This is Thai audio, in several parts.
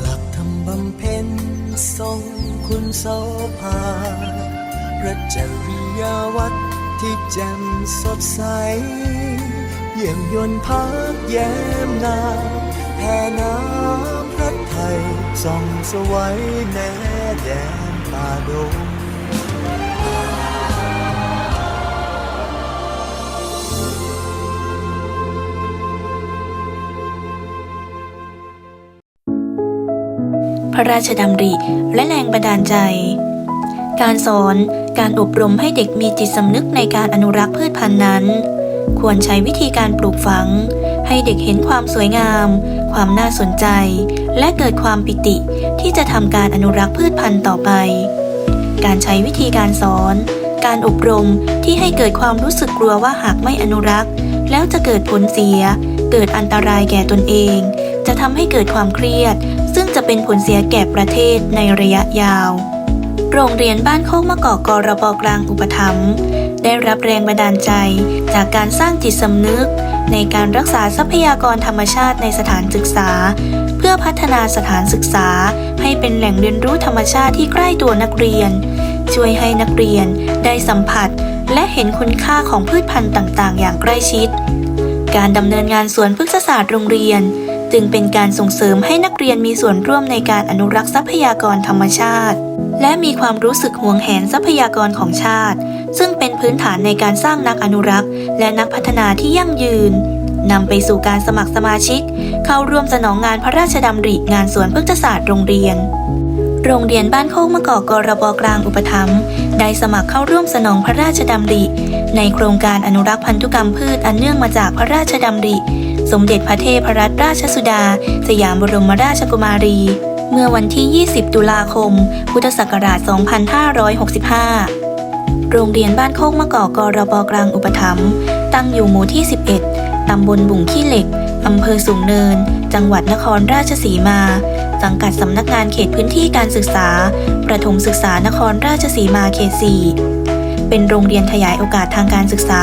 หลักธรรมบำเพ็ญทรงคุณโสภา ระจริยวัตรที่แจ่มสดใส เยี่ยมยนต์พักแย้มนาแผ่น้ำพระไทยส่องสวัยแน่แดนป่าดงพระราชดำริและแรงบันดาลใจ การสอน การอบรมให้เด็กมีจิตสำนึกในการอนุรักษ์พืชพันธุ์นั้น ควรใช้วิธีการปลูกฝัง ให้เด็กเห็นความสวยงาม ความน่าสนใจ และเกิดความปิติที่จะทำการอนุรักษ์พืชพันธุ์ต่อไป การใช้วิธีการสอน การอบรมที่ให้เกิดความรู้สึกกลัวว่าหากไม่อนุรักษ์ แล้วจะเกิดผลเสีย เกิดอันตรายแก่ตนเอง จะทำให้เกิดความเครียด ซึ่งจะเป็นผลเสียแก่ประเทศในระยะยาว โรงเรียนบ้านโคกมะกอกกรบกลางอุปถัมภ์ได้รับแรงบันดาลใจจากการสร้างจิตสำนึก ในการรักษาทรัพยากรธรรมชาติในสถานศึกษา เพื่อพัฒนาสถานศึกษา ให้เป็นแหล่งเรียนรู้ธรรมชาติที่ใกล้ตัวนักเรียน ช่วยให้นักเรียนได้สัมผัส และเห็นคุณค่าของพืชพันธุ์ต่าง ๆ อย่างใกล้ชิด การดำเนินงานสวนพฤกษศาสตร์โรงเรียน จึงเป็นการส่งเสริมให้นักเรียนมีส่วนร่วมในการอนุรักษ์ทรัพยากรธรรมชาติ และมีความรู้สึกห่วงแหนทรัพยากรของชาติ ซึ่งเป็นพื้นฐานในการสร้างนักอนุรักษ์ และนักพัฒนาที่ยั่งยืนนำไปสู่การสมัครสมาชิก เข้าร่วมสนองงานพระราชดำริงานสวนพฤกษศาสตร์โรงเรียน โรงเรียนบ้านโคกมะกอกกรบกลางอุปถัมภ์ได้สมัครเข้าร่วมสนองพระราชดำริ ในโครงการอนุรักษ์พันธุกรรมพืชอันเนื่องมาจากพระราชดำริ สมเด็จพระเทพรัตนราชสุดา สยามบรมราชกุมารี เมื่อวันที่ 20 ตุลาคม พุทธศักราช 2565 โรงเรียนบ้านโคกมะกอกกรบกลางอุปถัมภ์ตั้งอยู่หมู่ที่ 11 ตำบลบุ่งขี้เหล็ก อำเภอสูงเนิน จังหวัดนครราชสีมา สังกัดสำนักงานเขตพื้นที่การศึกษา ประถมศึกษานครราชสีมาเขต 4 เป็นโรงเรียนขยายโอกาสทางการศึกษา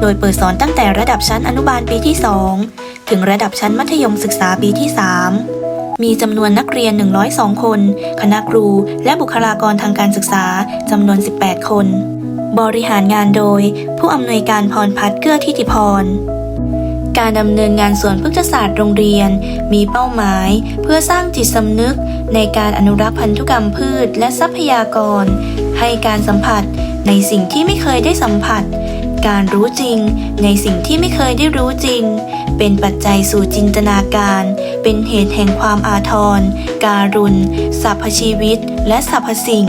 โดยเปิดสอนตั้งแต่ระดับชั้นอนุบาลปีที่ 2 ถึงระดับชั้นมัธยมศึกษาปีที่ 3 มีจำนวนนักเรียน 102 คน คณะครู และบุคลากรทางการศึกษาจำนวน 18 คน บริหารงานโดย ผู้อำนวยการพรพัฒน์เกื้อทิติพร การดำเนินงานสวนพฤกษศาสตร์โรงเรียน มีเป้าหมาย เพื่อสร้างจิตสำนึก ในการอนุรักษ์พันธุกรรมพืช และทรัพยากร ให้การสัมผัสในสิ่งที่ไม่เคยได้สัมผัส การรู้จริง ในสิ่งที่ไม่เคยได้รู้จริง เป็นปัจจัยสู่จินตนาการ เป็นเหตุแห่งความอาทร การุณสรรพชีวิต และสรรพสิ่ง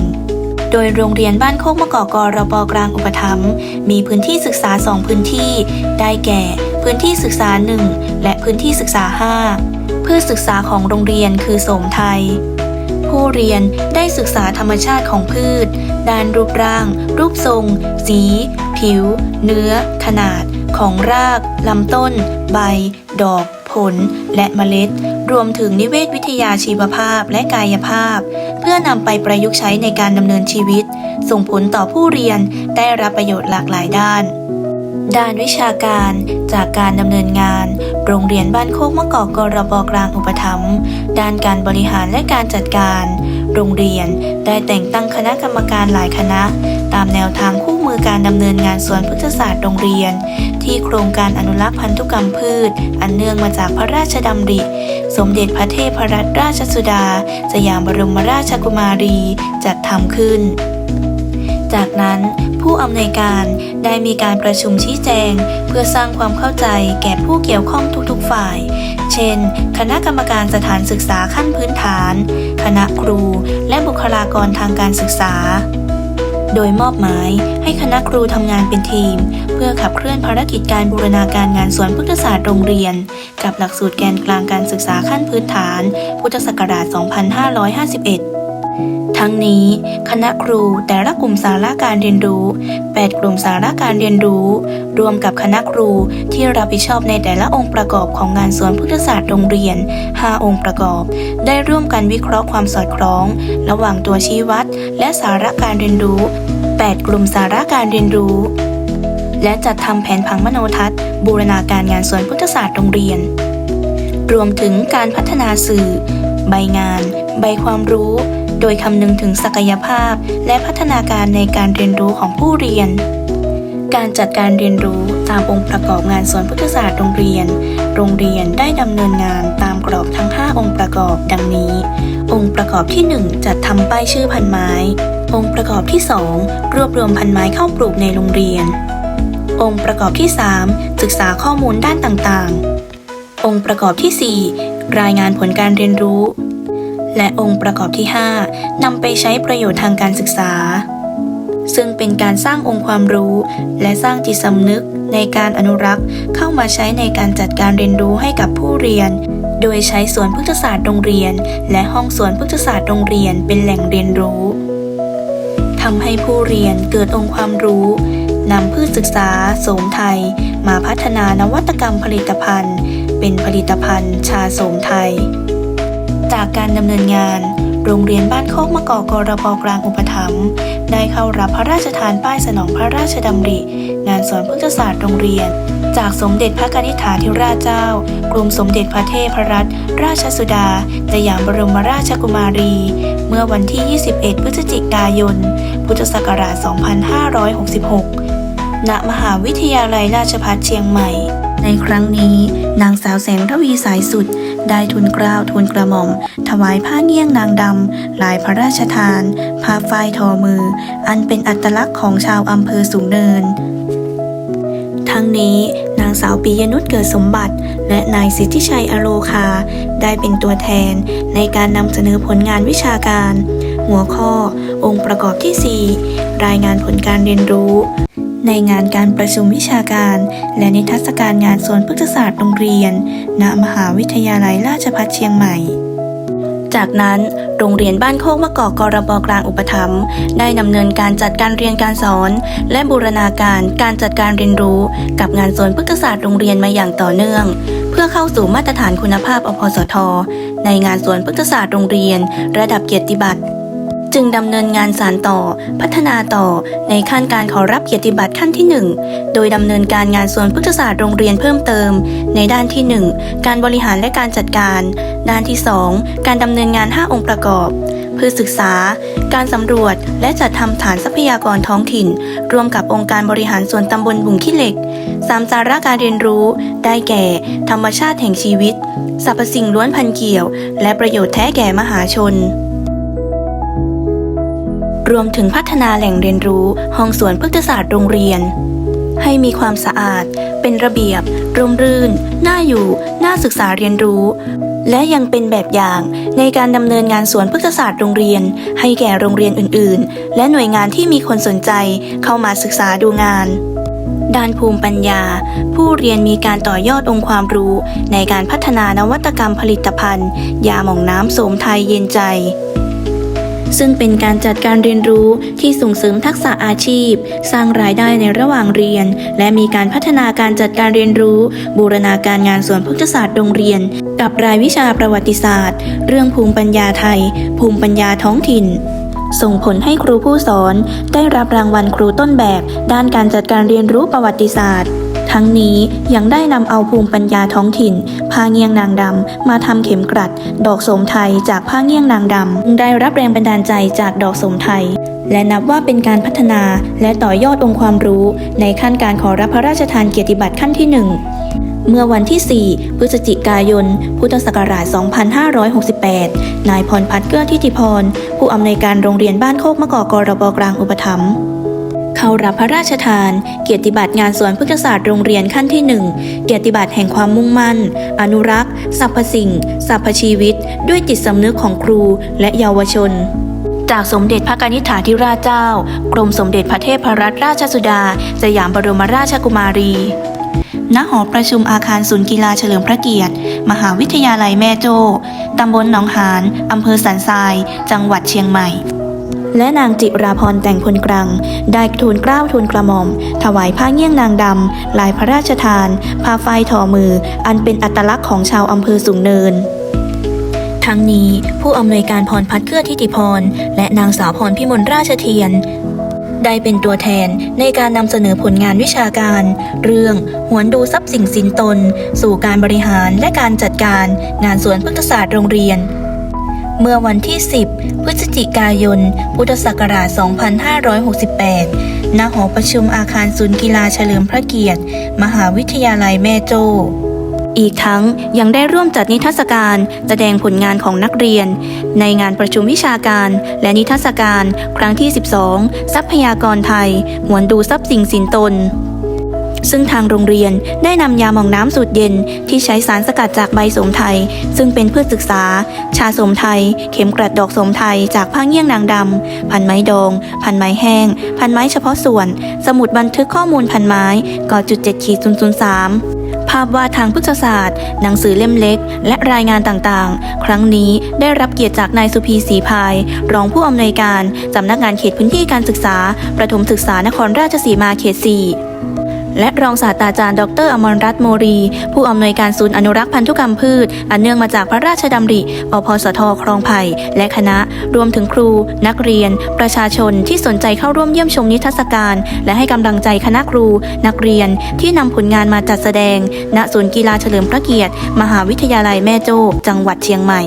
โดยโรงเรียนบ้านโคกมะกอกกรบกลางอุปถัมภ์มีพื้นที่ศึกษา2พื้นที่ ได้แก่ พื้นที่ศึกษา1และพื้นที่ศึกษา5พืชศึกษาของโรงเรียนคือโสมไทยผู้เรียนได้ศึกษาธรรมชาติของพืช ด้านรูปร่าง รูปทรง สี ผิว เนื้อ ขนาด ของรากลำต้น ใบ ดอก ผล และเมล็ด รวมถึงนิเวศวิทยาชีวภาพและกายภาพ เพื่อนำไปประยุกต์ใช้ในการดำเนินชีวิต ส่งผลต่อผู้เรียนได้รับประโยชน์หลากหลายด้านด้านวิชาการจากการดำเนินงาน โรงเรียนบ้านโคกมะกอกกรบกลางอุปถัมภ์ด้านการบริหารและการจัดการ โรงเรียน ได้แต่งตั้งคณะกรรมการหลายคณะ ตามแนวทางคู่มือการดำเนินงานสวนพฤกษศาสตร์โรงเรียน ที่โครงการอนุรักษ์พันธุกรรมพืช อันเนื่องมาจากพระราชดำริ สมเด็จพระเทพรัตนราชสุดา สยามบรมราชกุมารี จัดทำขึ้น จากนั้นผู้อำนวยการได้มีการประชุมชี้แจง เพื่อสร้างความเข้าใจแก่ผู้เกี่ยวข้องทุกๆฝ่าย เช่น คณะกรรมการสถานศึกษาขั้นพื้นฐาน คณะครู และบุคลากรทางการศึกษา โดยมอบหมายให้คณะครูทำงานเป็นทีม เพื่อขับเคลื่อนภารกิจการบูรณาการงานสวนพฤกษศาสตร์โรงเรียน กับหลักสูตรแกนกลางการศึกษาขั้นพื้นฐาน พุทธศักราช 2551 ทั้งนี้ คณะครูแต่ละกลุ่มสาระการเรียนรู้ 8 กลุ่มสาระการเรียนรู้ รวมกับคณะครูที่รับผิดชอบในแต่ละองค์ประกอบของงานสวนพุทธศาสตร์โรงเรียน 5 องค์ประกอบ ได้ร่วมกันวิเคราะห์ความสอดคล้อง ระหว่างตัวชี้วัด และสาระการเรียนรู้ 8 กลุ่มสาระการเรียนรู้ และจัดทำแผนผังมโนทัศน์บูรณาการงานสวนพุทธศาสตร์โรงเรียน รวมถึงการพัฒนาสื่อ ใบงาน ใบความรู้ โดยคำนึงถึงศักยภาพ และพัฒนาการในการเรียนรู้ของผู้เรียน การจัดการเรียนรู้ตามองค์ประกอบงานสวนพุทธศาสตร์โรงเรียน โรงเรียนได้ดำเนินงานตามกรอบทั้ง 5 องค์ประกอบดังนี้ องค์ประกอบที่ 1 จัดทำป้ายชื่อพันไม้ องค์ประกอบที่ 2 รวบรวมพันไม้เข้าปลูกในโรงเรียน องค์ประกอบที่ 3 ศึกษาข้อมูลด้านต่างๆ องค์ประกอบที่ 4 รายงานผลการเรียนรู้ และองค์ประกอบที่5นำไปใช้ประโยชน์ทางการศึกษา ซึ่งเป็นการสร้างองค์ความรู้ และสร้างจิตสำนึกในการอนุรักษ์เข้ามาใช้ในการจัดการเรียนรู้ให้กับผู้เรียน โดยใช้สวนพฤกษศาสตร์โรงเรียน และห้องสวนพฤกษศาสตร์โรงเรียนเป็นแหล่งเรียนรู้ทำให้ผู้เรียนเกิดองค์ความรู้นำพืชศึกษาโสมไทย มาพัฒนานวัตกรรมผลิตภัณฑ์ เป็นผลิตภัณฑ์ชาโสมไทย จากการดำเนินงาน โรงเรียนบ้านโคกมะกอกกรบกลางอุปถัมภ์ได้เข้ารับพระราชทานป้ายสนองพระราชดำริ งานสอนพุทธศาสตร์โรงเรียน จากสมเด็จพระกนิษฐาธิราชเจ้า กรมสมเด็จพระเทพรัตนราชสุดาสยามบรมราชกุมารี เมื่อวันที่ 21 พฤศจิกายน พุทธศักราช 2566 ณ มหาวิทยาลัยราชภัฏเชียงใหม่ ในครั้งนี้นางสาวแสงระวีสายสุด ได้ทุนกล้าวทุนกระหม่อม ถวายผ้าเงี้ยงนางดำลายพระราชทานผ้าฝ้ายทอมือ อันเป็นอัตลักษณ์ของชาวอำเภอสูงเนิน ทั้งนี้นางสาวปิยนุชเกิดสมบัติ และนายสิทธิชัยอโลคา ได้เป็นตัวแทนในการนำเสนอผลงานวิชาการ หัวข้อ องค์ประกอบที่ 4 รายงานผลการเรียนรู้ ในงานการประชุมวิชาการ และนิทรรศการงานสวนพฤกษศาสตร์โรงเรียน ณ มหาวิทยาลัยราชภัฏเชียงใหม่จากนั้นโรงเรียนบ้านโคกมะกอกกรบกลางอุปถัมภ์ได้ดำเนินการจัดการเรียนการสอน และบูรณาการการจัดการเรียนรู้กับงานสวนพฤกษศาสตร์โรงเรียนมาอย่างต่อเนื่อง เพื่อเข้าสู่มาตรฐานคุณภาพอพสท ในงานสวนพฤกษศาสตร์โรงเรียน ระดับเกียรติบัตร จึงดำเนินงานสารต่อ พัฒนาต่อในขั้นการขอรับเกียรติบัตรขั้นที่ 1 โดยดำเนินการงานส่วนพฤกษศาสตร์โรงเรียนเพิ่มเติม ในด้านที่ 1 การบริหารและการจัดการ ด้านที่ 2 การดำเนินงาน 5 องค์ประกอบเพื่อศึกษา การสำรวจ และจัดทำฐานทรัพยากรท้องถิ่น ร่วมกับองค์การบริหารส่วนตำบลบุงขี้เหล็กสามสาระการเรียนรู้ ได้แก่ ธรรมชาติแห่งชีวิต สรรพสิ่งล้วนพันเกี่ยว และประโยชน์แท้แก่มหาชน รวมถึงพัฒนาแหล่งเรียนรู้ห้องสวนพฤกษศาสตร์โรงเรียน ให้มีความสะอาด เป็นระเบียบ ร่มรื่น น่าอยู่ น่าศึกษาเรียนรู้ และยังเป็นแบบอย่างในการดำเนินงานสวนพฤกษศาสตร์โรงเรียน ให้แก่โรงเรียนอื่น ๆ และหน่วยงานที่มีคนสนใจเข้ามาศึกษาดูงานด้านภูมิปัญญา ผู้เรียนมีการต่อยอดองค์ความรู้ ในการพัฒนานวัตกรรมผลิตภัณฑ์ ยาหม่องน้ำโสมไทยเย็นใจ ซึ่งเป็นการจัดการเรียนรู้ที่ส่งเสริมทักษะอาชีพ สร้างรายได้ในระหว่างเรียน และมีการพัฒนาการจัดการเรียนรู้ บูรณาการงานส่วนพฤกษศาสตร์โรงเรียน กับรายวิชาประวัติศาสตร์ เรื่องภูมิปัญญาไทย ภูมิปัญญาท้องถิ่นส่งผลให้ครูผู้สอนได้รับรางวัลครูต้นแบบ ด้านการจัดการเรียนรู้ประวัติศาสตร์ ทั้งนี้ยังได้นำเอาภูมิปัญญาท้องถิ่น ผ้าเงียงนางดำมาทำเข็มกลัด ดอกสมไทยจากผ้าเงียงนางดำได้รับแรงบันดาลใจจากดอกสมไทยและนับว่าเป็นการพัฒนาและต่อยอดองค์ความรู้ ในขั้นการขอรับพระราชทานเกียรติบัตรขั้นที่หนึ่งเมื่อวันที่ 4 พฤศจิกายน พุทธศักราช 2568 นายพรพัฒน์เกื้อทิติพร ผู้อำนวยการโรงเรียนบ้านโคกมะกอกกรบกลางอุปถัมภ์ เข้ารับพระราชทาน เกียรติบัตรงานสวนพฤกษศาสตร์โรงเรียนขั้นที่ 1 เกียรติบัตรแห่งความมุ่งมั่น อนุรักษ์สรรพสิ่งสรรพชีวิต ด้วยจิตสำนึกของครูและเยาวชน จากสมเด็จพระกนิษฐาธิราชเจ้า กรมสมเด็จพระเทพรัตนราชสุดา สยามบรมราชกุมารีณหอประชุมอาคารศูนย์กีฬาเฉลิมพระเกียรติ มหาวิทยาลัยแม่โจ้ ตำบลหนองหาน อำเภอสันทราย จังหวัดเชียงใหม่ และนางจิราพรแต่งพลกรัง ได้ทูลเกล้าทูลกระหม่อม ถวายผ้าเงี้ยงนางดำลายพระราชทานผ้าไฟทอมือ อันเป็นอัตลักษณ์ของชาวอำเภอสูงเนินทั้งนี้ผู้อำนวยการพรพัฒน์เกื้อทิติพร และนางสาวพรพิมลราชเทียน ได้เป็นตัวแทนในการนำเสนอผลงานวิชาการ เรื่องหวนดูทรัพย์สินสินตน สู่การบริหารและการจัดการ งานสวนพฤกษศาสตร์โรงเรียน เมื่อวันที่ 10 พฤศจิกายน พุทธศักราช 2568 ณ หอประชุมอาคารศูนย์กีฬาเฉลิมพระเกียรติ มหาวิทยาลัยแม่โจ้อีกทั้งยังได้ร่วมจัดนิทรรศการแสดงผลงานของนักเรียน ในงานประชุมวิชาการและนิทรรศการครั้งที่ 12 ทรัพยากรไทย หวนดูทรัพย์สินสินตน ซึ่งทางโรงเรียนได้นำยาหม่องน้ำสูตรเย็นที่ใช้สารสกัดจากใบสมไทย ซึ่งเป็นพืชศึกษา ชาสมไทย เข็มกลัดดอกสมไทย จากผ้าเงี้ยงนางดำพันไม้ดอง พันไม้แห้ง พันไม้เฉพาะส่วน สมุดบันทึกข้อมูลพันไม้กจุดเจ็ดขีดศูนย์ศูนย์สามภาพวาดทางพุทธศาสตร์ หนังสือเล่มเล็ก และรายงานต่างๆ ครั้งนี้ได้รับเกียรติจากนายสุพีศรีพาย รองผู้อำนวยการสำนักงานเขตพื้นที่การศึกษา ประถมศึกษานครราชสีมาเขต 4 และรองศาสตราจารย์ ดร อมรรัตน์โมรี ผู้อำนวยการศูนย์อนุรักษ์พันธุกรรมพืช อันเนื่องมาจากพระราชดำริอพสทคลองไผ่และคณะ รวมถึงครู นักเรียน ประชาชนที่สนใจเข้าร่วมเยี่ยมชมนิทรรศการ และให้กำลังใจคณะครู นักเรียนที่นำผลงานมาจัดแสดง ณศูนย์กีฬาเฉลิมพระเกียรติ มหาวิทยาลัยแม่โจ้ จังหวัดเชียงใหม่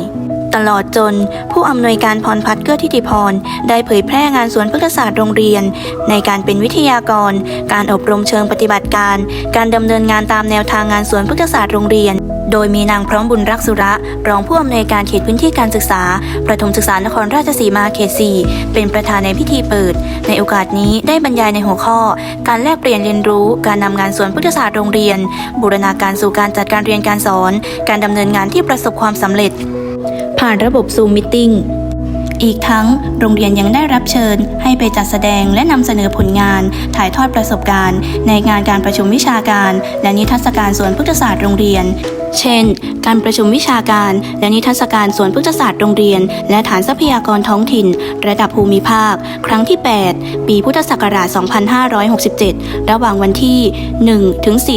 ตลอดจนผู้อำนวยการพรพัฒน์เกื้อทิติพร ได้เผยแพร่งานสวนพฤกษศาสตร์โรงเรียน ในการเป็นวิทยากร การอบรมเชิงปฏิบัติการ การดำเนินงานตามแนวทางงานสวนพฤกษศาสตร์โรงเรียนโดยมีนางพร้อมบุญรักสุระ รองผู้อำนวยการเขตพื้นที่การศึกษา ประถมศึกษานครราชสีมาเขต 4 เป็นประธานในพิธีเปิด ในโอกาสนี้ได้บรรยายในหัวข้อ การแลกเปลี่ยนเรียนรู้ การนำงานสวนพฤกษศาสตร์โรงเรียน บูรณาการสู่การจัดการเรียนการสอน การดำเนินงานที่ประสบความสำเร็จ ผ่านระบบ Zoom Meeting อีกทั้งโรงเรียนยังได้รับเชิญ ให้ไปจัดแสดงและนำเสนอผลงาน ถ่ายทอดประสบการณ์ ในงานการประชุมวิชาการ และนิทรรศการสวนพฤกษศาสตร์โรงเรียน เช่น การประชุมวิชาการ และนิทรรศการสวนพฤกษศาสตร์โรงเรียน และฐานทรัพยากรท้องถิ่น ระดับภูมิภาค ครั้งที่ 8 ปีพุทธศักราช 2567 ระหว่างวันที่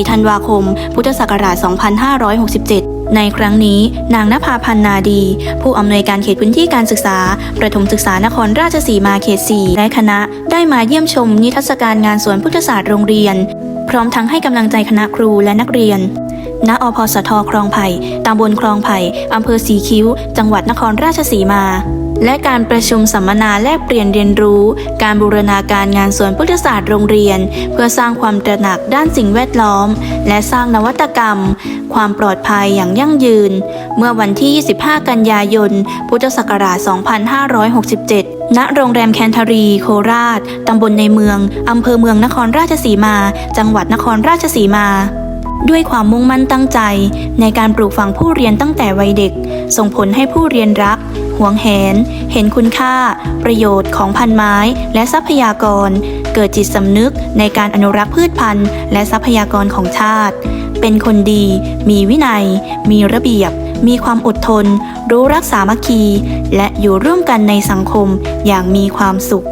1-4 ธันวาคม พุทธศักราช 2567 ในครั้งนี้นางนภาพันนาดี ผู้อำนวยการเขตพื้นที่การศึกษา ประถมศึกษานครราชสีมาเขต 4 และคณะได้มาเยี่ยมชมนิทรรศการงานสวนพุทธศาสตร์โรงเรียน พร้อมทั้งให้กำลังใจคณะครูและนักเรียนณอพสทคลองไผ่ตำบลคลองไผ่อำเภอสีคิ้ว จังหวัดนครราชสีมา และการประชุมสัมมนาแลกเปลี่ยนเรียนรู้ การบูรณาการงานสวนพุทธศาสตร์โรงเรียน เพื่อสร้างความตระหนักด้านสิ่งแวดล้อม และสร้างนวัตกรรม ความปลอดภัยอย่างยั่งยืน เมื่อวันที่ 25 กันยายน พุทธศักราช 2567ณโรงแรมแคนทารี โคราช ตำบลในเมือง อำเภอเมืองนครราชสีมา จังหวัดนครราชสีมา ด้วยความมุ่งมั่นตั้งใจ ในการปลูกฝังผู้เรียนตั้งแต่วัยเด็ก ส่งผลให้ผู้เรียนรักหวงแหน เห็นคุณค่า ประโยชน์ของพันไม้ และทรัพยากร เกิดจิตสำนึกในการอนุรักษ์พืชพันธุ์ และทรัพยากรของชาติ เป็นคนดี มีวินัย มีระเบียบ มีความอดทน รู้รักสามัคคี และอยู่ร่วมกันในสังคมอย่างมีความสุข